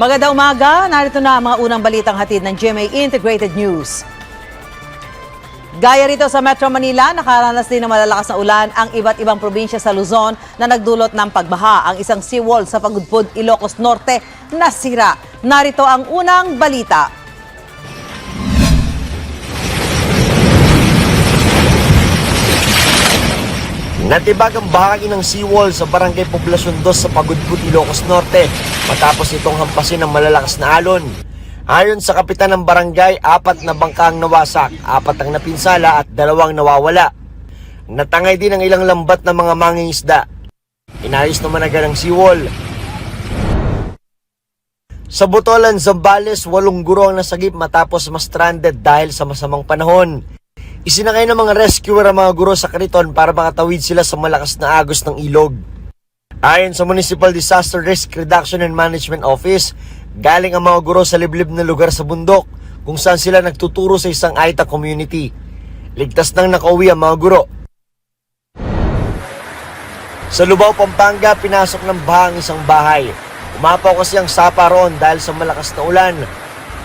Magandang umaga, narito na ang mga unang balitang hatid ng GMA Integrated News. Gaya rito sa Metro Manila, nakaranas din ng malalakas na ulan ang iba't ibang probinsya sa Luzon na nagdulot ng pagbaha. Ang isang seawall sa Pagudpud, Ilocos Norte, nasira. Narito ang unang balita. Natibag ang bahagi ng seawall sa Barangay Poblasyon 2 sa Pagudpud, Ilocos Norte matapos itong hampasin ng malalakas na alon. Ayon sa kapitan ng barangay, apat na bangka ang nawasak, apat ang napinsala at dalawang nawawala. Natangay din ang ilang lambat ng mga mangingisda. Inayos naman agad ang seawall. Sa Botolan, Zambales, walong guro ang nasagip matapos ma-stranded dahil sa masamang panahon. Isinakay ng mga rescuer ang mga guro sa kariton para makatawid sila sa malakas na agos ng ilog. Ayon sa Municipal Disaster Risk Reduction and Management Office, galing ang mga guro sa liblib na lugar sa bundok kung saan sila nagtuturo sa isang Aita community. Ligtas nang nakauwi ang mga guro. Sa Lubao, Pampanga, pinasok ng baha ang isang bahay. Umapaw kasi ang sapa roon dahil sa malakas na ulan.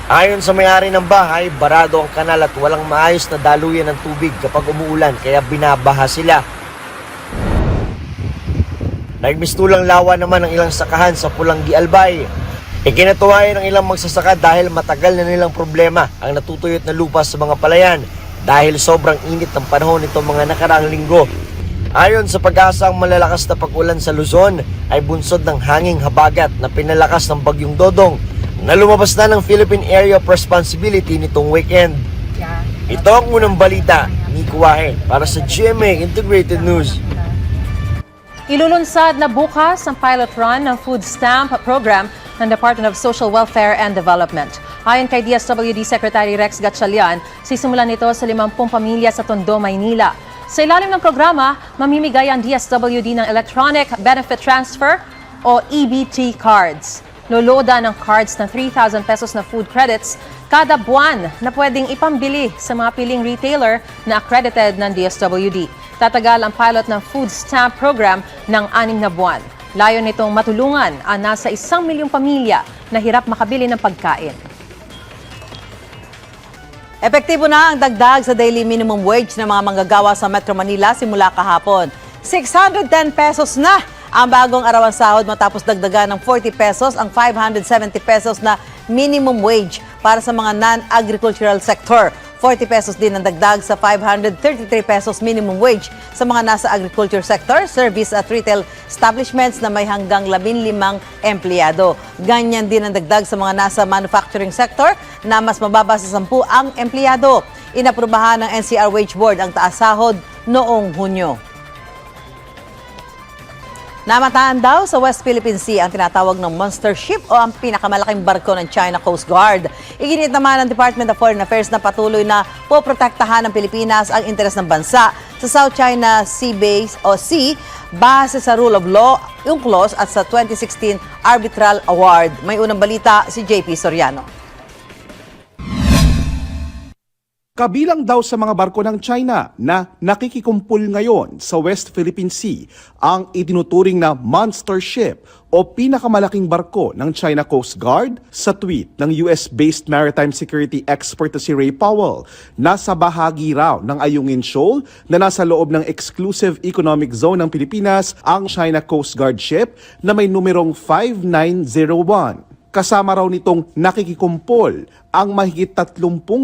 Ayon sa may-ari ng bahay, barado ang kanal at walang maayos na daluyan ng tubig kapag umuulan kaya binabaha sila. Nagmistulang lawa naman ang ilang sakahan sa Pulanggi Albay. Ikinatuwayan ng ilang magsasaka dahil matagal na nilang problema ang natutuyot na lupa sa mga palayan dahil sobrang init ng panahon nitong mga nakaraang linggo. Ayon sa pag-asa ang malalakas na pag-ulan sa Luzon ay bunsod ng hanging habagat na pinalakas ng bagyong Dodong na lumabas na ng Philippine Area of Responsibility nitong weekend. Ito ang unang balita ni Kuwahe para sa GMA Integrated News. Ilulunsad na bukas ang pilot run ng food stamp program ng Department of Social Welfare and Development. Ayon kay DSWD Secretary Rex Gatchalian, sisimulan nito sa 50 pamilya sa Tondo, Maynila. Sa ilalim ng programa, mamimigay ang DSWD ng Electronic Benefit Transfer o EBT cards. Loloda ng cards ng 3,000 pesos na food credits kada buwan na pwedeng ipambili sa mga piling retailer na accredited ng DSWD. Tatagal ang pilot ng food stamp program ng anim na buwan. Layo nitong matulungan ang nasa isang milyong pamilya na hirap makabili ng pagkain. Epektibo na ang dagdag sa daily minimum wage ng mga manggagawa sa Metro Manila simula kahapon. 610 pesos na ang bagong arawan sahod matapos dagdagan ng 40 pesos ang 570 pesos na minimum wage para sa mga non-agricultural sector. 40 pesos din ang dagdag sa 533 pesos minimum wage sa mga nasa agriculture sector, service at retail establishments na may hanggang 15 empleyado. Ganyan din ang dagdag sa mga nasa manufacturing sector na mas mababa sa 10 ang empleyado. Inaprubahan ng NCR Wage Board ang taas sahod noong Hunyo. Namataan daw sa West Philippine Sea ang tinatawag ng monster ship o ang pinakamalaking barko ng China Coast Guard. Iginit naman ng Department of Foreign Affairs na patuloy na poprotektahan ng Pilipinas ang interes ng bansa sa South China Sea Base o Sea base sa rule of law, yung clause at sa 2016 Arbitral Award. May unang balita si JP Soriano. Kabilang daw sa mga barko ng China na nakikikumpul ngayon sa West Philippine Sea ang itinuturing na monster ship o pinakamalaking barko ng China Coast Guard sa tweet ng US-based maritime security expert na si Ray Powell. Nasa bahagi raw ng Ayungin Shoal na nasa loob ng exclusive economic zone ng Pilipinas ang China Coast Guard ship na may numerong 5901 kasama raw nitong nakikikumpol ang mahigit 30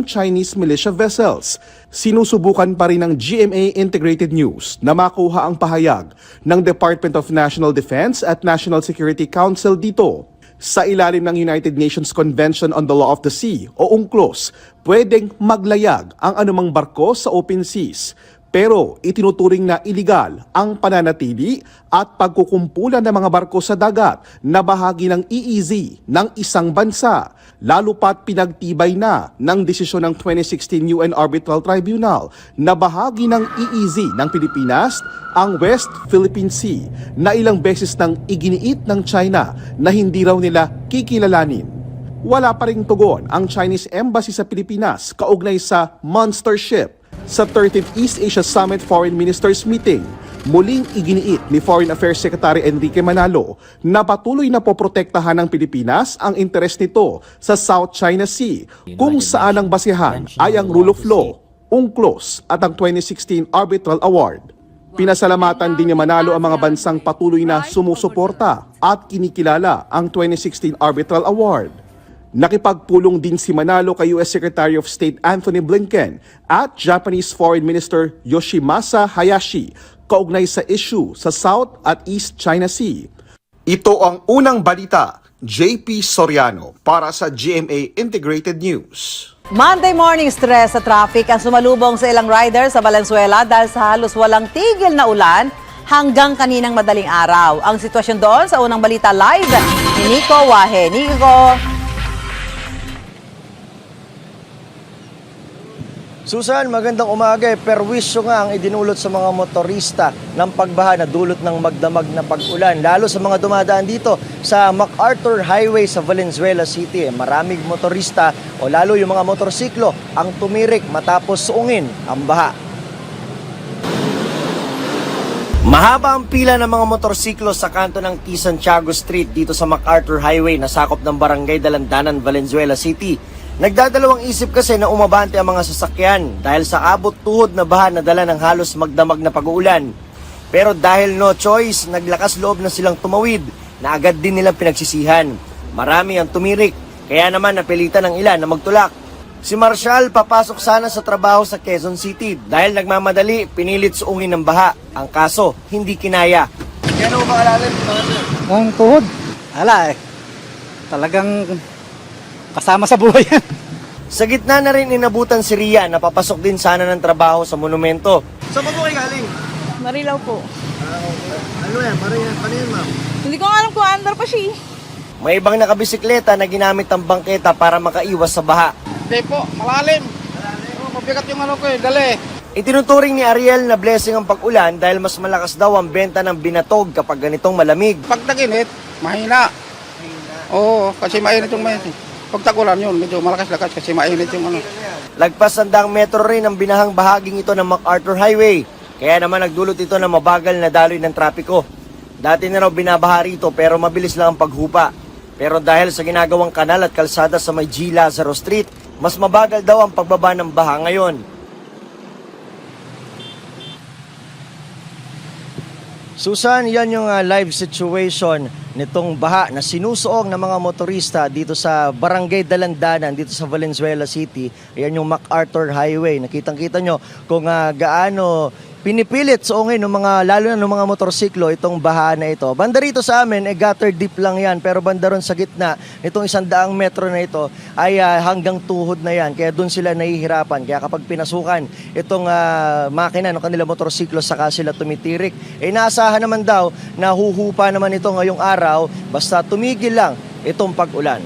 Chinese militia vessels. Sinusubukan pa rin ng GMA Integrated News na makuha ang pahayag ng Department of National Defense at National Security Council dito. Sa ilalim ng United Nations Convention on the Law of the Sea o UNCLOS, pwedeng maglayag ang anumang barko sa open seas pero itinuturing na iligal ang pananatili at pagkukumpulan ng mga barko sa dagat na bahagi ng EEZ ng isang bansa, lalo pat pinagtibay na ng desisyon ng 2016 UN Arbitral Tribunal na bahagi ng EEZ ng Pilipinas ang West Philippine Sea na ilang beses nang iginiit ng China na hindi raw nila kikilalanin. Wala pa ring tugon ang Chinese Embassy sa Pilipinas kaugnay sa monster ship sa 13th East Asia Summit Foreign Ministers Meeting Muling iginiit ni Foreign Affairs Secretary Enrique Manalo na patuloy na poprotektahan ng Pilipinas ang interes nito sa South China Sea kung saan ang basihan ay ang rule of law, UNCLOS at ang 2016 Arbitral Award. Pinasalamatan din ni Manalo ang mga bansang patuloy na sumusuporta at kinikilala ang 2016 Arbitral Award. Nakipagpulong din si Manalo kay US Secretary of State Anthony Blinken at Japanese Foreign Minister Yoshimasa Hayashi kaugnay sa issue sa South at East China Sea. Ito ang unang balita, JP Soriano para sa GMA Integrated News. Monday morning stress sa traffic ang sumalubong sa ilang riders sa Valenzuela dahil sa halos walang tigil na ulan hanggang kaninang madaling araw. Ang sitwasyon doon sa unang balita live ni Nico Wahe. Nico, Susan, magandang umaga. Perwisyo nga ang idinulot sa mga motorista ng pagbaha na dulot ng magdamag na pag-ulan. Lalo sa mga dumadaan dito sa MacArthur Highway sa Valenzuela City. Maraming motorista o lalo yung mga motorsiklo ang tumirik matapos suungin ang baha. Mahaba ang pila ng mga motorsiklo sa kanto ng T. Santiago Street dito sa MacArthur Highway na sakop ng Barangay Dalandanan, Valenzuela City. Nagdadalawang isip kasi na umabante ang mga sasakyan dahil sa abot tuhod na baha na dala ng halos magdamag na pag-uulan. Pero dahil no choice, naglakas loob na silang tumawid na agad din nilang pinagsisihan. Marami ang tumirik, kaya naman napilitan ng ilan na magtulak. Si Marshall papasok sana sa trabaho sa Quezon City dahil nagmamadali, pinilit suungin ng baha. Ang kaso, hindi kinaya. Kaya ano ba kalalim? Ang tuhod. Ala eh. Talagang kasama sa buhay yan. Sa gitna na rin inabutan si Ria na papasok din sana ng trabaho sa monumento. Saan po kayo galing? Marilaw po. Ano yan? Yan? Paano yan, ma'am? Hindi ko alam kung andar pa siya. eh. May ibang nakabisikleta na ginamit ang bangketa para makaiwas sa baha. Hindi po, malalim. Oh, mabigat yung ano ko eh, dali. Itinuturing ni Ariel na blessing ang pag-ulan dahil mas malakas daw ang benta ng binatog kapag ganitong malamig. Pag taginit, mahina. Oo, kasi mainit yung mainit. Pag tagulan yun, medyo malakas-lakas kasi mainit yung ano. Lagpas ang daang metro rin ang binahang bahaging ito ng MacArthur Highway. Kaya naman nagdulot ito ng mabagal na daloy ng trapiko. Dati na raw binabaha rito pero mabilis lang ang paghupa. Pero dahil sa ginagawang kanal at kalsada sa may G. Lazaro Street, mas mabagal daw ang pagbaba ng baha ngayon. Susan, yan yung ah, live situation nitong baha na sinusuong ng mga motorista dito sa Barangay Dalandanan, dito sa Valenzuela City. Ayan yung MacArthur Highway. Nakitang-kita nyo kung ah, gaano pinipilit suungin ng mga, lalo na ng mga motorsiklo itong baha na ito. Banda rito sa amin, eh, gutter deep lang yan. Pero banda ron sa gitna, nitong isang daang metro na ito, ay ah, hanggang tuhod na yan. Kaya doon sila nahihirapan. Kaya kapag pinasukan itong ah, makina ng kanila motorsiklo, saka sila tumitirik. Eh, naasahan naman daw na huhupa naman ito ngayong araw, basta tumigil lang itong pag-ulan.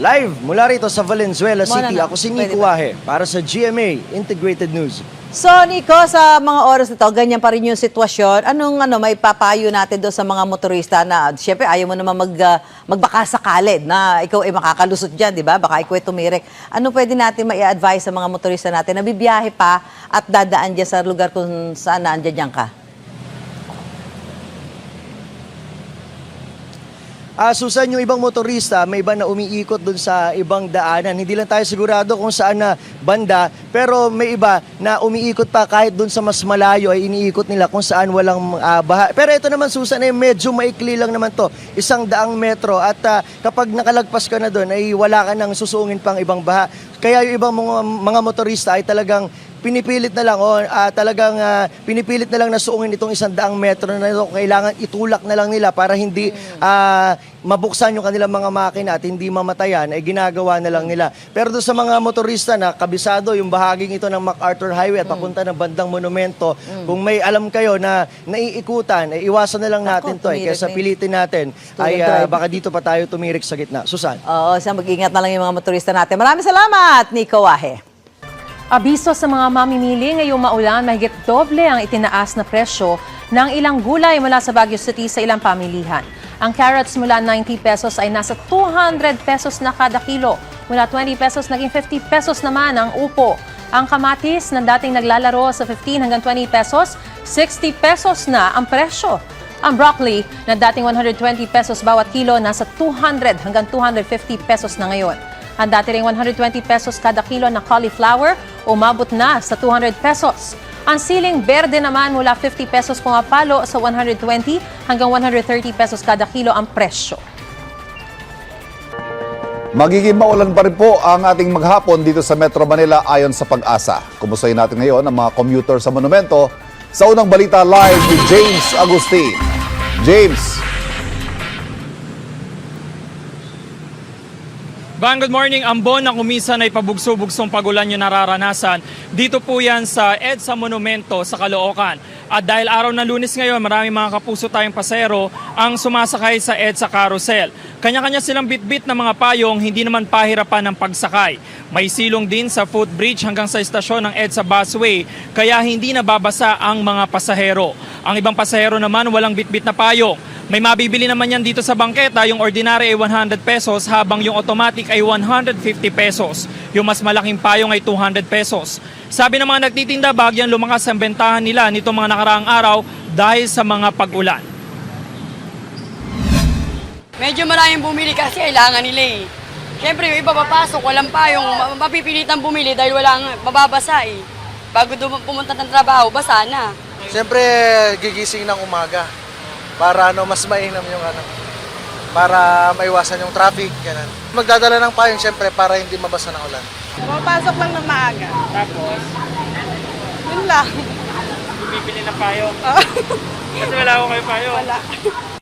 Live mula rito sa Valenzuela City, ako si Nico? Wahe para sa GMA Integrated News. So Nico, sa mga oras na to, ganyan pa rin yung sitwasyon. Anong ano, may papayo natin doon sa mga motorista na, syempre, ayaw mo naman mag, ah, magbaka sa kaled na ikaw ay makakalusot dyan, di ba? Baka ikaw ay tumirik. Ano pwede natin mai-advise sa mga motorista natin na bibiyahe pa at dadaan dyan sa lugar kung saan naandyan dyan ka? Ah, Susan, yung ibang motorista, may iba na umiikot dun sa ibang daanan. Hindi lang tayo sigurado kung saan na banda, pero may iba na umiikot pa kahit dun sa mas malayo ay iniikot nila kung saan walang ah, baha. Pero ito naman, Susan, ay medyo maikli lang naman to. Isang daang metro at ah, kapag nakalagpas ka na dun, ay wala ka nang susuungin pang ibang baha. Kaya yung ibang mga, mga motorista ay talagang pinipilit na lang o ah, talagang ah, pinipilit na lang na suungin itong isang daang metro na ito. Kailangan itulak na lang nila para hindi ah, mabuksan yung kanilang mga makina at hindi mamatayan, ay ginagawa na lang nila. Pero doon sa mga motorista na kabisado yung bahaging ito ng MacArthur Highway at papunta ng bandang monumento, kung may alam kayo na naiikutan, ay iwasan na lang natin to. Eh, kaysa pilitin natin, Student ay driver. baka dito pa tayo tumirik sa gitna. Susan. Oo, sa mag-ingat na lang yung mga motorista natin. Maraming salamat, Nico Wahe. Abiso sa mga mamimili ngayong maulan, mahigit doble ang itinaas na presyo ng ilang gulay mula sa Baguio City sa ilang pamilihan. Ang carrots mula 90 pesos ay nasa 200 pesos na kada kilo. Mula 20 pesos naging 50 pesos naman ang upo. Ang kamatis na dating naglalaro sa 15 hanggang 20 pesos, 60 pesos na ang presyo. Ang broccoli na dating 120 pesos bawat kilo, nasa 200 hanggang 250 pesos na ngayon. Ang dati ring 120 pesos kada kilo na cauliflower, umabot na sa 200 pesos. Ang siling berde naman mula 50 pesos pumapalo sa 120 hanggang 130 pesos kada kilo ang presyo. Magiging maulan pa rin po ang ating maghapon dito sa Metro Manila ayon sa pag-asa. Kumustahin natin ngayon ang mga commuter sa monumento. Sa unang balita live ni James Agustin. James, Van, good morning. Ambon na kumisan ay pabugso-bugsong pagulan yung nararanasan. Dito po yan sa EDSA Monumento sa Caloocan. At dahil araw ng lunes ngayon, maraming mga kapuso tayong pasero ang sumasakay sa EDSA Carousel. Kanya-kanya silang bitbit ng mga payong, hindi naman pahirapan ng pagsakay. May silong din sa footbridge hanggang sa estasyon ng EDSA Busway, kaya hindi nababasa ang mga pasahero. Ang ibang pasahero naman walang bitbit na payong. May mabibili naman yan dito sa bangketa, yung ordinary ay 100 pesos habang yung automatic ay 150 pesos. Yung mas malaking payong ay 200 pesos. Sabi ng mga nagtitinda, bagyang lumakas ang bentahan nila nitong mga nakaraang araw dahil sa mga pag-ulan. Medyo maraming bumili kasi kailangan nila eh. Siyempre yung iba papasok, walang payong, ma- mapipilitan bumili dahil walang mababasa eh. Bago dum- pumunta ng trabaho, basa na. Siyempre, gigising ng umaga para ano, mas mainam yung ano, para maiwasan yung traffic, ganun. Magdadala ng payong siyempre para hindi mabasa ng ulan. Pumapasok lang ng maaga. Tapos, Yun lang. bumibili ng payong. Kasi wala ako kayo payong. Wala.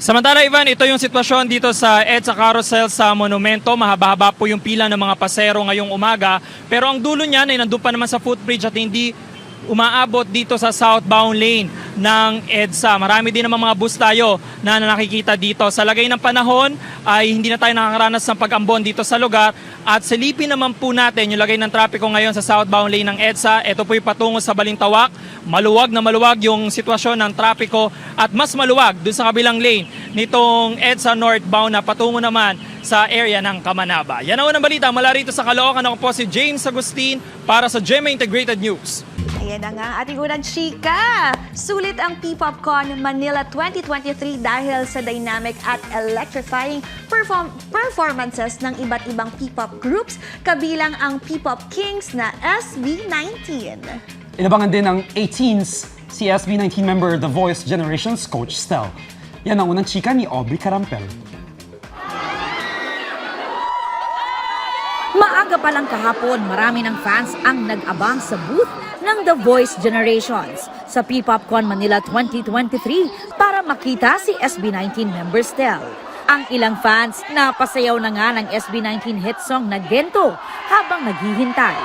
Samantala Ivan, ito yung sitwasyon dito sa EDSA Carousel sa Monumento. Mahaba-haba po yung pila ng mga pasero ngayong umaga. Pero ang dulo niyan ay nandun pa naman sa footbridge at hindi umaabot dito sa southbound lane ng EDSA. Marami din naman mga bus tayo na nakikita dito. Sa lagay ng panahon ay hindi na tayo nakakaranas ng pag-ambon dito sa lugar. At silipin naman po natin yung lagay ng trapiko ngayon sa southbound lane ng EDSA. Ito po yung patungo sa Balintawak. Maluwag na maluwag yung sitwasyon ng trapiko at mas maluwag dun sa kabilang lane nitong EDSA northbound na patungo naman sa area ng Kamanaba. Yan ang unang balita mula rito sa Caloocan. Ako po si James Agustin para sa GMA Integrated News. Ayan na nga ang ating unang chika. Sulit ang P-PopCon Manila 2023 dahil sa dynamic at electrifying perform- performances ng iba't ibang P-pop groups, kabilang ang P-pop Kings na SB19. Inabangan din ng 18s si SB19 member The Voice Generations Coach Stel. Yan ang unang chika ni Aubrey Carampel. Maaga pa lang kahapon, marami ng fans ang nag-abang sa booth ng The Voice Generations sa P-PopCon Manila 2023 para makita si SB19 member Stel. Ang ilang fans na pasayaw na nga ng SB19 hit song na Gento habang naghihintay.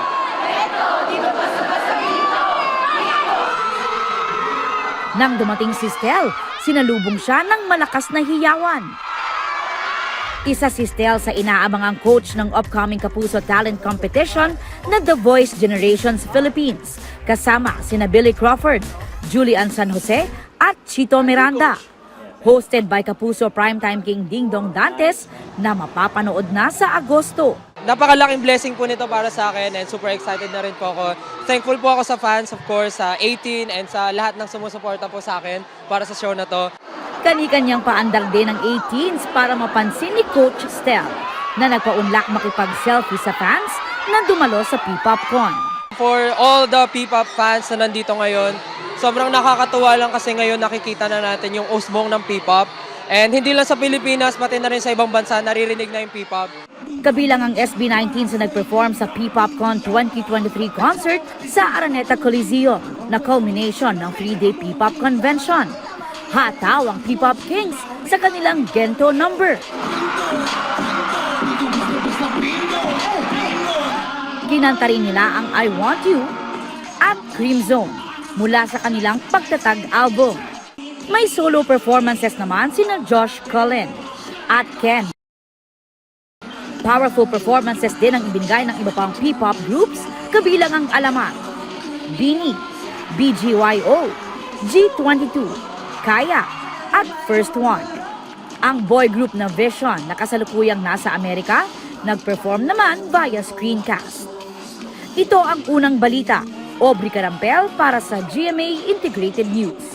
Nang dumating si Stel, sinalubong siya ng malakas na hiyawan. Isa si Stel sa inaabangang coach ng upcoming Kapuso Talent Competition na The Voice Generations Philippines, kasama sina Billy Crawford, Julian San Jose at Chito Miranda. Hosted by Kapuso Primetime King Ding Dong Dantes na mapapanood na sa Agosto. napakalaking blessing po nito para sa akin and super excited na rin po ako. Thankful po ako sa fans, of course, sa 18 and sa lahat ng sumusuporta po sa akin para sa show na to. Kani-kanyang paandar din ng 18s para mapansin ni Coach Stel na nagpaunlak makipag-selfie sa fans na dumalo sa P-PopCon. For all the P-pop fans na nandito ngayon, sobrang nakakatuwa lang kasi ngayon nakikita na natin yung usbong ng P-pop. And hindi lang sa Pilipinas, pati na rin sa ibang bansa, naririnig na yung P-pop. Kabilang ang SB19 sa nag-perform sa P-PopCon 2023 concert sa Araneta Coliseum na culmination ng 3-day P-Pop Convention. Hataw ang P-Pop Kings sa kanilang Gento number. Kinanta rin nila ang I Want You at Cream Zone mula sa kanilang pagtatag album. May solo performances naman sina Josh Cullen at Ken Powerful performances din ang ibinigay ng iba pang P-pop groups kabilang ang Alamat, Bini, BGYO, G22, Kaya, at First One. Ang boy group na Vision na kasalukuyang nasa Amerika, nag-perform naman via screencast. Ito ang unang balita. Aubrey Carampel para sa GMA Integrated News.